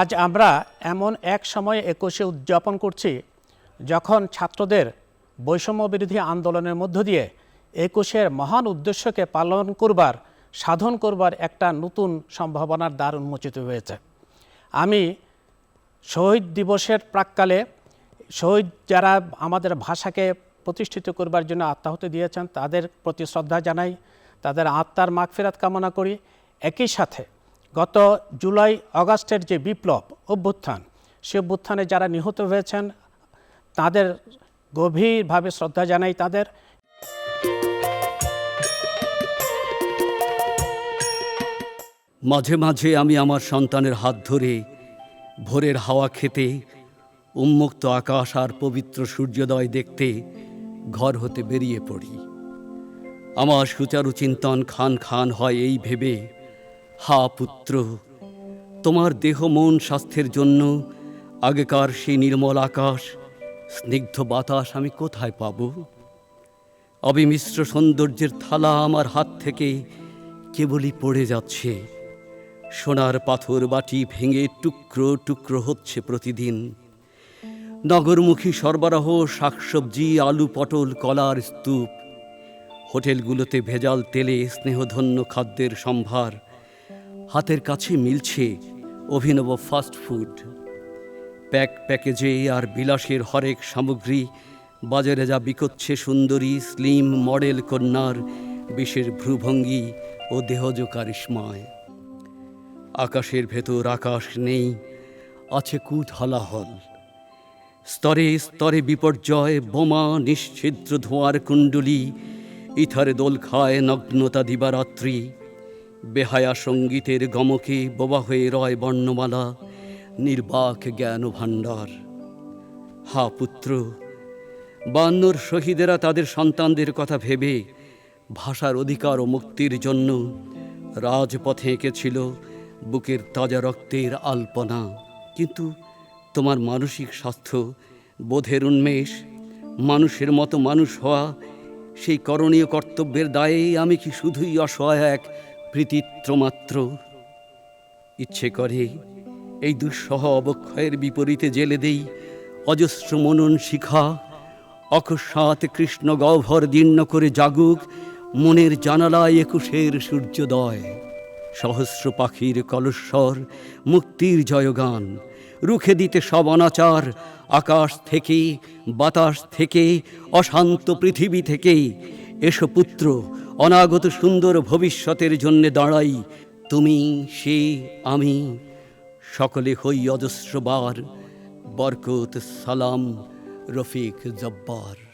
আজ আমরা এমন এক সময়ে একুশে উদযাপন করছি, যখন ছাত্রদের বৈষম্য বিরোধী আন্দোলনের মধ্য দিয়ে একুশের মহান উদ্দেশ্যকে পালন করবার, সাধন করবার একটা নতুন সম্ভাবনার দ্বার উন্মোচিত হয়েছে। আমি শহীদ দিবসের প্রাককালে শহীদ যারা আমাদের ভাষাকে প্রতিষ্ঠিত করবার জন্য আত্মাহুতি দিয়েছেন, তাদের প্রতি শ্রদ্ধা জানাই, তাদের আত্মার মাগফেরাত কামনা করি। একই সাথে গত জুলাই অগাস্টের যে বিপ্লব, অভ্যুত্থান, সে অভ্যুত্থানে যারা নিহত হয়েছেন, তাদের গভীরভাবে শ্রদ্ধা জানাই তাদের। মাঝে মাঝে আমি আমার সন্তানের হাত ধরে ভোরের হাওয়া খেতে, উন্মুক্ত আকাশ আর পবিত্র সূর্যোদয় দেখতে ঘর হতে বেরিয়ে পড়ি। আমার সুচারু চিন্তন খান খান হয় এই ভেবে হা পুত্র, তোমার দেহ মন স্বাস্থ্যের জন্য। আগেকার সেই নির্মল আকাশ, স্নিগ্ধ বাতাস আমি কোথায় পাবো? অবিমিশ্র সৌন্দর্যের থালা আমার হাত থেকে কেবলই পড়ে যাচ্ছে। সোনার পাথর বাটি ভেঙে টুকরো টুকরো হচ্ছে প্রতিদিন। নগরমুখী সরবরাহ, শাকসবজি, আলু, পটল, কলার স্তূপ। হোটেলগুলোতে ভেজাল তেলে স্নেহধন্য খাদ্যের সম্ভার। হাতের কাছে মিলছে অভিনব ফাস্ট ফুড প্যাক প্যাকেজে আর বিলাসের হরেক সামগ্রী, বাজারে যা বিকোচ্ছে সুন্দরী স্লিম মডেল কন্যার বিশের ভ্রুভঙ্গি ও দেহজ কারিশ্মায়। আকাশের ভেতর আকাশ নেই, আছে কুট হলাহল। স্তরে স্তরে বিপর্যয়, বোমা, নিশ্ছিদ্র ধোঁয়ার কুণ্ডলী, ইথারে দোল খায় নগ্নতা দিবারাত্রি। বেহায়া সঙ্গীতের গমকে বোবা হয়ে রয় বর্ণমালা, নির্বাক জ্ঞান ভাণ্ডার। হা পুত্র, বান্নর শহীদেরা তাদের সন্তানদের কথা ভেবে ভাষার অধিকার ও মুক্তির জন্য রাজপথে এঁকেছিল বুকের তাজা রক্তের আলপনা। কিন্তু তোমার মানসিক স্বাস্থ্য, বোধের উন্মেষ, মানুষের মতো মানুষ হওয়া, সেই করণীয় কর্তব্যের দায়ে আমি কি শুধুই অসহায় এক প্রীতিত্র মাত্র ইচ্ছে করে এই দুঃসহ অবক্ষয়ের বিপরীতে জেলে দেই অজস্র মনন শিখা, অকস্মাৎ কৃষ্ণ গহ্বর দীর্ণ করে জাগুক মনের জানালায় একুশের সূর্যোদয়। সহস্র পাখির কলস্বর, মুক্তির জয়গান, রুখে দিতে সব অনাচার, আকাশ থেকে, বাতাস থেকে, অশান্ত পৃথিবী থেকে। এসো পুত্র অনাগত সুন্দর ভবিষ্যতের জন্যে দাঁড়াই, তুমি, সে, আমি, সকলে হই অজস্রবার বরকত, সালাম, রফিক, জব্বার।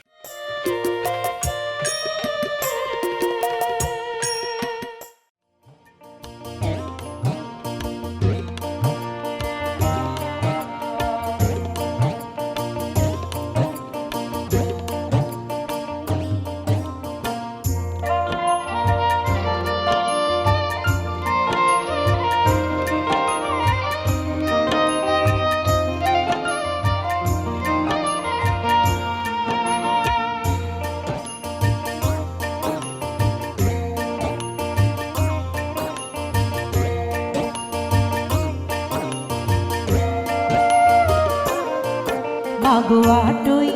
মাগো আটই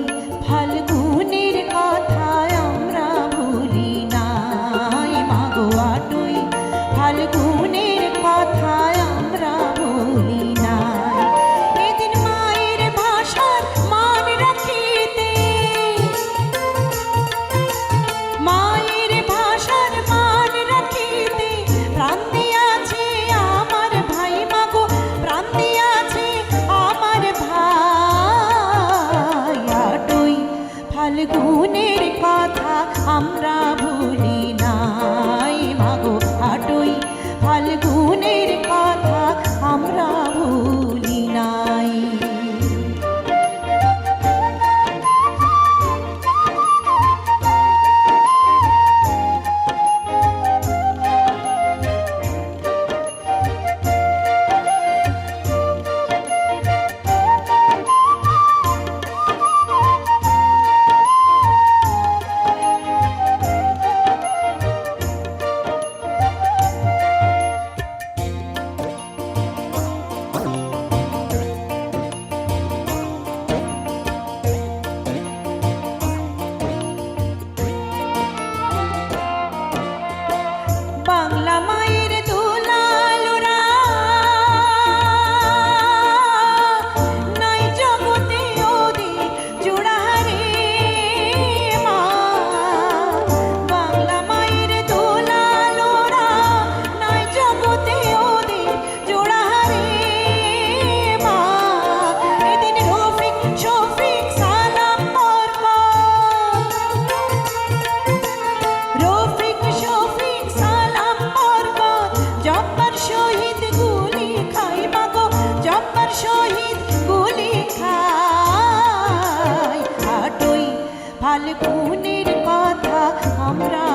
ফাল্গুনের কথা আমরা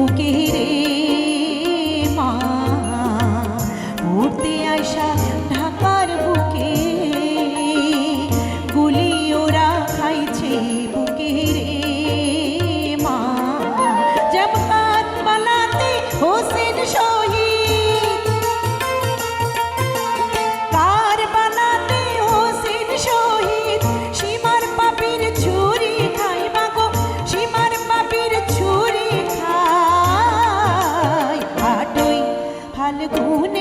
বুকে ফাল্গুনের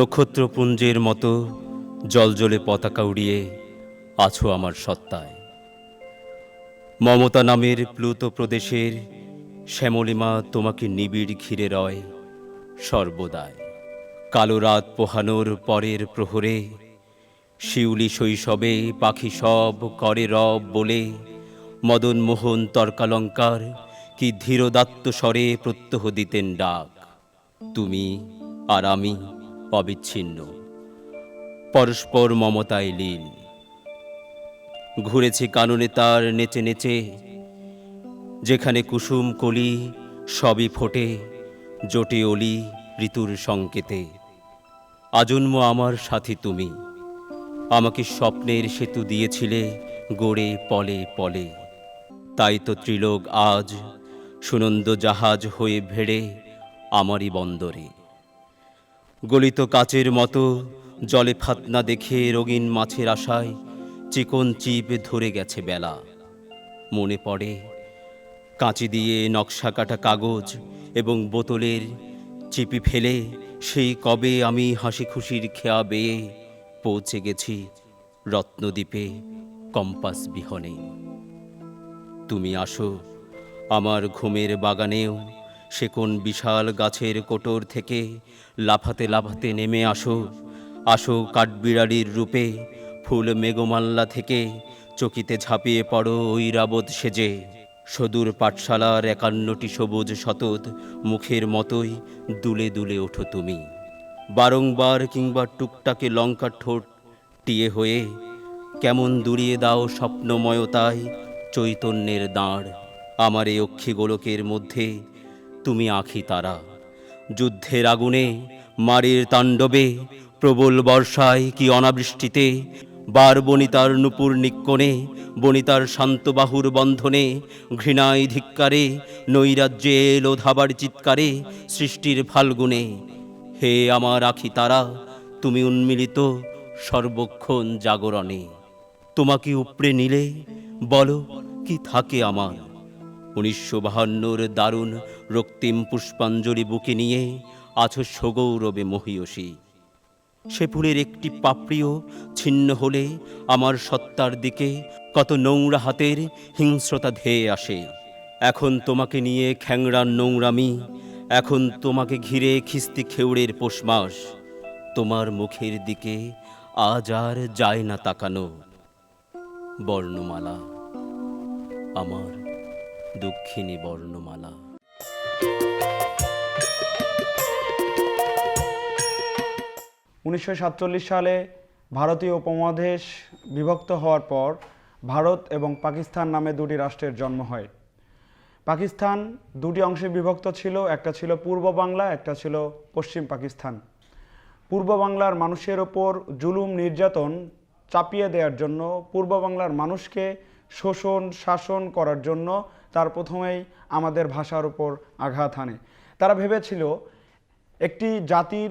নক্ষত্রপুঞ্জের মতো জলজলে পতাকা উড়িয়ে আছো আমার সত্তায়। মমতা নামের প্লুত প্রদেশের শ্যামলিমা তোমাকে নিবিড় ঘিরে রয় সর্বদায় কালো রাত পোহানোর পরের প্রহরে, শিউলি শৈশবে পাখি সব করে রব বলে, মদন মোহন তর্কালঙ্কার কি ধীরদাত্ত স্বরে প্রত্যহ দিতেন ডাক। তুমি আর আমি অবিচ্ছিন্ন। পরস্পর মমতায় লীন। ঘুরেছি কাননে তার নেচে নেচে, যেখানে কুসুম কলি সবই ফোটে, জোটে অলি ঋতুর সংকেতে। আজন্ম আমার সাথী তুমি, আমাকে স্বপ্নের সেতু দিয়েছিলে গড়ে পলে পলে। তাই তো ত্রিলোক আজ সুনন্দ জাহাজ হয়ে ভেড়ে আমারই বন্দরে। গলিত কাচের মতো জলে ফাতনা দেখে রঙিন মাছের আশায় চিকন চিপ ধরে গেছে বেলা। মনে পড়ে কাঁচি দিয়ে নকশা কাটা কাগজ এবং বোতলের চিপি ফেলে সেই কবে আমি হাসি খুশির খেয়া বেয়ে পৌঁছে গেছি রত্নদ্বীপে কম্পাস বিহনে। তুমি আসো আমার ঘুমের বাগানেও সে কোন বিশাল গাছের কোটর থেকে লাফাতে লাফাতে নেমে আসো। আসো কাঠবিড়ালির রূপে, ফুল মেঘমাল্লা থেকে চকিতে ঝাঁপিয়ে পড়ো ঐরাবত সেজে। সদূর পাঠশালার একান্নটি সবুজ শতত মুখের মতোই দুলে দুলে ওঠো তুমি। বারংবার কিংবা টুকটাকে লঙ্কা ঠোঁট টিয়ে হয়ে কেমন দুড়িয়ে দাও স্বপ্নময়তায় চৈতন্যের দাঁড়। আমার এই অক্ষী গোলকের মধ্যে তুমি আঁখি তারা। যুদ্ধের আগুনে, মারের তাণ্ডবে, প্রবল বর্ষায় কি অনাবৃষ্টিতে বার বনিতার নুপুর নিক্কণে, বনিতার শান্তবাহুর বন্ধনে, ঘৃণায় ধিক্কারে, নৈরাজ্যে এলো ধাবার চিৎকারে সৃষ্টির ফাল্গুনে। হে আমার আখি তারা, তুমি উন্মিলিত সর্বক্ষণ জাগরণে। তোমাকে উপড়ে নিলে বলো, কি থাকে আমার? উনিশশো বাহান্নর দারুণ রক্তিম পুষ্পাঞ্জলি বুকে নিয়ে আছো সগৌরবে মহিয়সী। সে ফুলের একটি পাপড়িও ছিন্ন হলে আমার সত্তার দিকে কত নোংরা হাতের হিংস্রতা ধেয়ে আসে। এখন তোমাকে নিয়ে খ্যাংরার নোংরামি, এখন তোমাকে ঘিরে খিস্তি খেউড়ের পোষ মাস তোমার মুখের দিকে আজ আর যায় না তাকানো। বর্ণমালা, আমার দুঃখিনী বর্ণমালা। উনিশশো সাতচল্লিশ সালে ভারতীয় উপমহাদেশ বিভক্ত হওয়ার পর ভারত এবং পাকিস্তান নামে দুটি রাষ্ট্রের জন্ম হয়। পাকিস্তান দুটি অংশে বিভক্ত ছিল, একটা ছিল পূর্ব বাংলা, একটা ছিল পশ্চিম পাকিস্তান। পূর্ব বাংলার মানুষের ওপর জুলুম, নির্যাতন চাপিয়ে দেওয়ার জন্য পূর্ব বাংলার মানুষকে শোষণ, শাসন করার জন্য তার প্রথমেই আমাদের ভাষার উপর আঘাত হানে। তারা ভেবেছিল একটি জাতির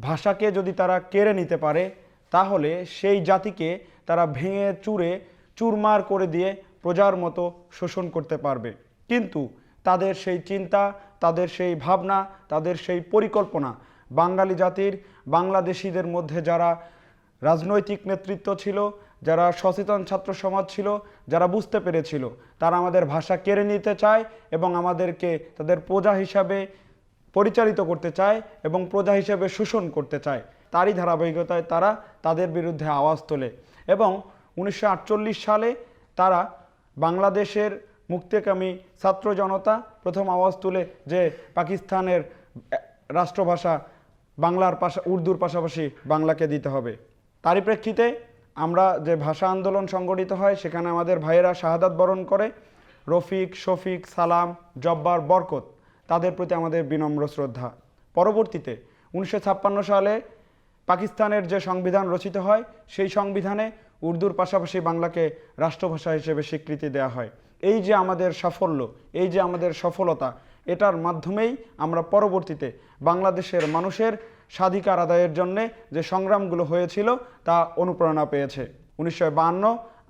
ভাষাকে যদি তারা কেড়ে নিতে পারে, তাহলে সেই জাতিকে তারা ভেঙে চুরে চুরমার করে দিয়ে প্রজার মতো শোষণ করতে পারবে। কিন্তু তাদের সেই চিন্তা, তাদের সেই ভাবনা, তাদের সেই পরিকল্পনা, বাঙালি জাতির, বাংলাদেশিদের মধ্যে যারা রাজনৈতিক নেতৃত্ব ছিল যারা সচেতন ছাত্র সমাজ ছিল, যারা বুঝতে পেরেছিল, তারা আমাদের ভাষা কেড়ে নিতে চায় এবং আমাদেরকে তাদের প্রজা হিসাবে পরিচালিত করতে চায় এবং প্রজা হিসেবে শোষণ করতে চায়। তারই ধারাবাহিকতায় তারা তাদের বিরুদ্ধে আওয়াজ তোলে এবং উনিশশো আটচল্লিশ সালে তারা বাংলাদেশের মুক্তিকামী ছাত্র জনতা প্রথম আওয়াজ তুলে যে পাকিস্তানের রাষ্ট্রভাষা বাংলার পাশা, উর্দুর পাশাপাশি বাংলাকে দিতে হবে। তারই প্রেক্ষিতে আমরা যে ভাষা আন্দোলন সংগঠিত হয়, সেখানে আমাদের ভাইয়েরা শাহাদাত বরণ করে। রফিক, শফিক, সালাম, জব্বার, বরকত, তাদের প্রতি আমাদের বিনম্র শ্রদ্ধা। পরবর্তীতে উনিশশো ছাপ্পান্ন সালে পাকিস্তানের যে সংবিধান রচিত হয়, সেই সংবিধানে উর্দুর পাশাপাশি বাংলাকে রাষ্ট্রভাষা হিসেবে স্বীকৃতি দেওয়া হয়। এই যে আমাদের সাফল্য, এই যে আমাদের সফলতা, এটার মাধ্যমেই আমরা পরবর্তীতে বাংলাদেশের মানুষের স্বাধিকার আদায়ের জন্যে যে সংগ্রামগুলো হয়েছিল তা অনুপ্রেরণা পেয়েছে। উনিশশো বায়ান্ন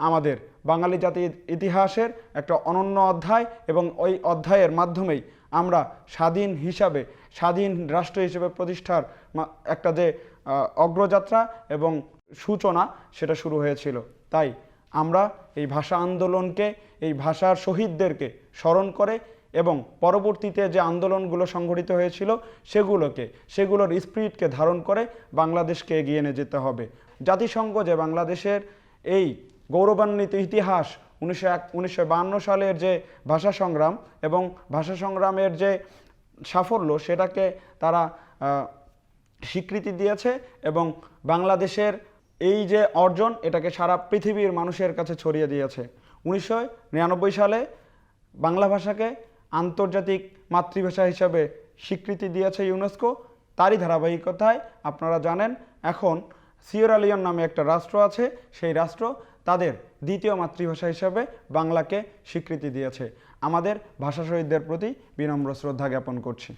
আমাদের বাঙালি জাতির ইতিহাসের একটা অনন্য অধ্যায় এবং ওই অধ্যায়ের মাধ্যমেই আমরা স্বাধীন হিসাবে, স্বাধীন রাষ্ট্র হিসেবে প্রতিষ্ঠার একটা যে অগ্রযাত্রা এবং সূচনা সেটা শুরু হয়েছিল। তাই আমরা এই ভাষা আন্দোলনকে, এই ভাষার শহীদদেরকে স্মরণ করে এবং পরবর্তীতে যে আন্দোলনগুলো সংঘটিত হয়েছিল সেগুলোকে, সেগুলোর স্পিরিটকে ধারণ করে বাংলাদেশকে এগিয়ে নিয়ে যেতে হবে। জাতিসংঘ যে বাংলাদেশের এই গৌরবান্বিত ইতিহাস উনিশশো সালের যে ভাষা সংগ্রাম এবং ভাষা সংগ্রামের যে সাফল্য সেটাকে তারা স্বীকৃতি দিয়েছে এবং বাংলাদেশের এই যে অর্জন এটাকে সারা পৃথিবীর মানুষের কাছে ছড়িয়ে দিয়েছে। উনিশশো নিরানব্বই সালে বাংলা ভাষাকে আন্তর্জাতিক মাতৃভাষা হিসাবে স্বীকৃতি দিয়েছে ইউনেস্কো। তারই ধারাবাহিকতায় আপনারা জানেন, এখন সিওরালিয়ন নামে একটা রাষ্ট্র আছে। সেই রাষ্ট্র তাদের দ্বিতীয় মাতৃভাষা হিসাবে বাংলাকে স্বীকৃতি দিয়েছে। আমাদের ভাষা শহীদদের প্রতি বিনম্র শ্রদ্ধা জ্ঞাপন করছি।